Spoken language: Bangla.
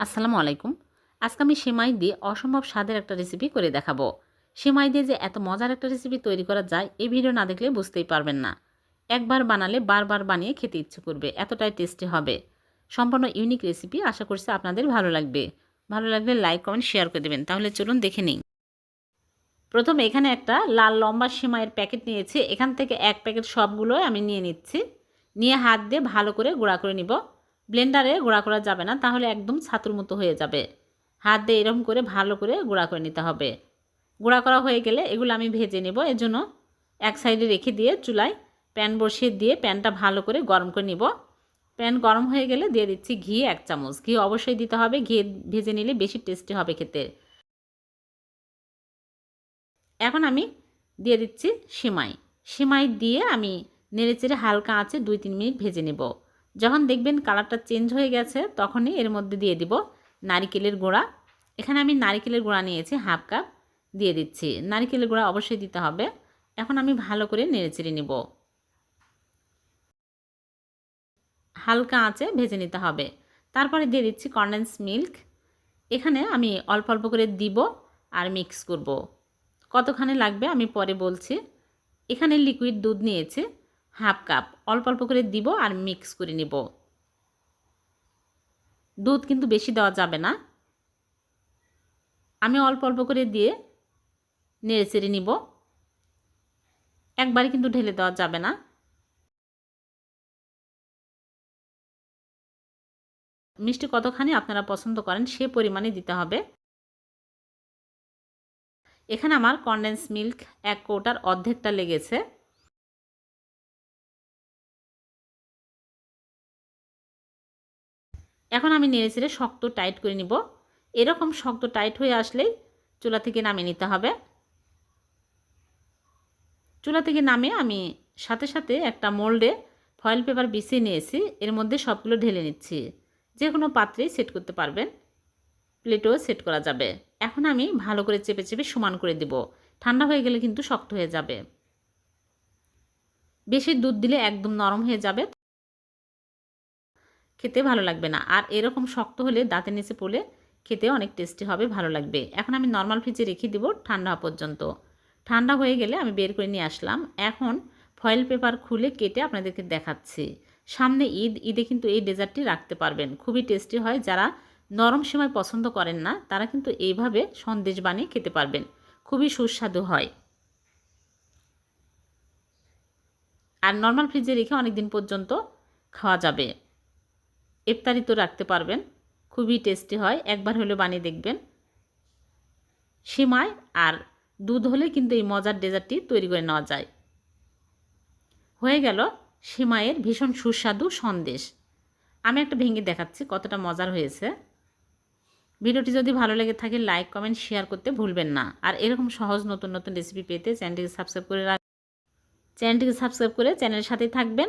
আসসালামু আলাইকুম। আজকে আমি সেমাই দিয়ে অসম্ভব স্বাদের একটা রেসিপি করে দেখাবো। সেমাই দিয়ে যে এত মজার একটা রেসিপি তৈরি করা যায়, এই ভিডিও না দেখলে বুঝতেই পারবেন না। একবার বানালে বারবার বানিয়ে খেতে ইচ্ছে করবে, এতটাই টেস্টি হবে। সম্পূর্ণ ইউনিক রেসিপি আশা করছি আপনাদের ভালো লাগবে। ভালো লাগলে লাইক কমেন্ট শেয়ার করে দেবেন। তাহলে চলুন দেখে নিই। প্রথমে এখানে একটা লাল লম্বা সেমাইয়ের প্যাকেট নিয়েছি। এখান থেকে এক প্যাকেট সবগুলো আমি নিয়ে নিচ্ছি। নিয়ে হাত দিয়ে ভালো করে গুঁড়া করে নিব। ব্লেন্ডারে গুঁড়া করা যাবে না, তাহলে একদম ছাতুর মতো হয়ে যাবে। হাত দিয়ে এরকম করে ভালো করে গুঁড়া করে নিতে হবে। গুঁড়া করা হয়ে গেলে এগুলো আমি ভেজে নেব, এর জন্য এক সাইডে রেখে দিয়ে চুলায় প্যান বসিয়ে দিয়ে প্যানটা ভালো করে গরম করে নিব। প্যান গরম হয়ে গেলে দিয়ে দিচ্ছি ঘি এক চামচ। ঘি অবশ্যই দিতে হবে, ঘি ভেজে নিলে বেশি টেস্টি হবে খেতে। এখন আমি দিয়ে দিচ্ছি সিমাই। সিমাই দিয়ে আমি নেড়েচেড়ে হালকা আঁচে দুই তিন মিনিট ভেজে নেব। যখন দেখবেন কালারটা চেঞ্জ হয়ে গেছে, তখনই এর মধ্যে দিয়ে দিব নারিকেলের গুঁড়া। এখানে আমি নারিকেলের গুঁড়া নিয়েছি হাফ কাপ দিয়ে দিচ্ছি। নারিকেলের গুঁড়া অবশ্যই দিতে হবে। এখন আমি ভালো করে নেড়েচেড়ে নিব। হালকা আঁচে ভেজে নিতে হবে। তারপরে দিয়ে দিচ্ছি কন্ডেন্স মিল্ক এখানে আমি অল্প অল্প করে দিব আর মিক্স করব। কতখানি লাগবে আমি পরে বলছি। এখানে লিকুইড দুধ নিয়েছি। Half cup. অল্প অল্প করে দিব আর মিক্স করে নিব। দুধ কিন্তু বেশি দেওয়া যাবে না। আমি অল্প অল্প করে দিয়ে নেড়ে চেড়ে নিব। একবারে কিন্তু ঢেলে দেওয়া যাবে না। মিষ্টি কতখানি আপনারা পছন্দ করেন সে পরিমাণে দিতে হবে। এখানে আমার কন্ডেন্স মিল্ক এক কৌটার অর্ধেকটা লেগেছে। এখন আমি নেড়ে চেড়ে শক্ত টাইট করে নিব। এরকম শক্ত টাইট হয়ে আসলেই চুলা থেকে নামিয়ে নিতে হবে। চুলা থেকে নামিয়ে আমি সাথে সাথে একটা মোল্ডে ফয়েল পেপার বিছিয়ে নিয়েছি। এর মধ্যে সবগুলো ঢেলে নিচ্ছি। যে কোনো পাত্রেই সেট করতে পারবেন। প্লেটও সেট করা যাবে। এখন আমি ভালো করে চেপে চেপে সমান করে দেব। ঠান্ডা হয়ে গেলে কিন্তু শক্ত হয়ে যাবে। বেশি দুধ দিলে একদম নরম হয়ে যাবে। খেতে ভালো লাগবে না। আর এরকম শক্ত হলে দাঁতের নিচে পড়লে খেতে অনেক টেস্টি হবে, ভালো লাগবে। এখন আমি নর্মাল ফ্রিজে রেখে দিব ঠান্ডা হওয়া পর্যন্ত। ঠান্ডা হয়ে গেলে আমি বের করে নিয়ে আসলাম। এখন ফয়েল পেপার খুলে কেটে আপনাদেরকে দেখাচ্ছি। সামনে ঈদ, ঈদে কিন্তু এই ডেজার্টটি রাখতে পারবেন। খুবই টেস্টি হয়। যারা নরম সময় পছন্দ করেন না, তারা কিন্তু এইভাবে সন্দেশ বানিয়ে খেতে পারবেন। খুবই সুস্বাদু হয়। আর নর্মাল ফ্রিজে রেখে অনেক দিন পর্যন্ত খাওয়া যাবে। ইফতারি তো রাখতে পারবেন। খুবই টেস্টি হয়। একবার হলে বানিয়ে দেখবেন। সিমাই আর দুধ হলে কিন্তু এই মজার ডেজার্টটি তৈরি করে নেওয়া যায়। হয়ে গেল সিমাইয়ের ভীষণ সুস্বাদু সন্দেশ। আমি একটা ভেঙে দেখাচ্ছি কতটা মজার হয়েছে। ভিডিওটি যদি ভালো লেগে থাকে, লাইক, কমেন্ট, শেয়ার করতে ভুলবেন না। আর এরকম সহজ নতুন নতুন রেসিপি পেতে চ্যানেলটিকে সাবস্ক্রাইব করে রাখ চ্যানেলটিকে সাবস্ক্রাইব করে চ্যানেলের সাথেই থাকবেন।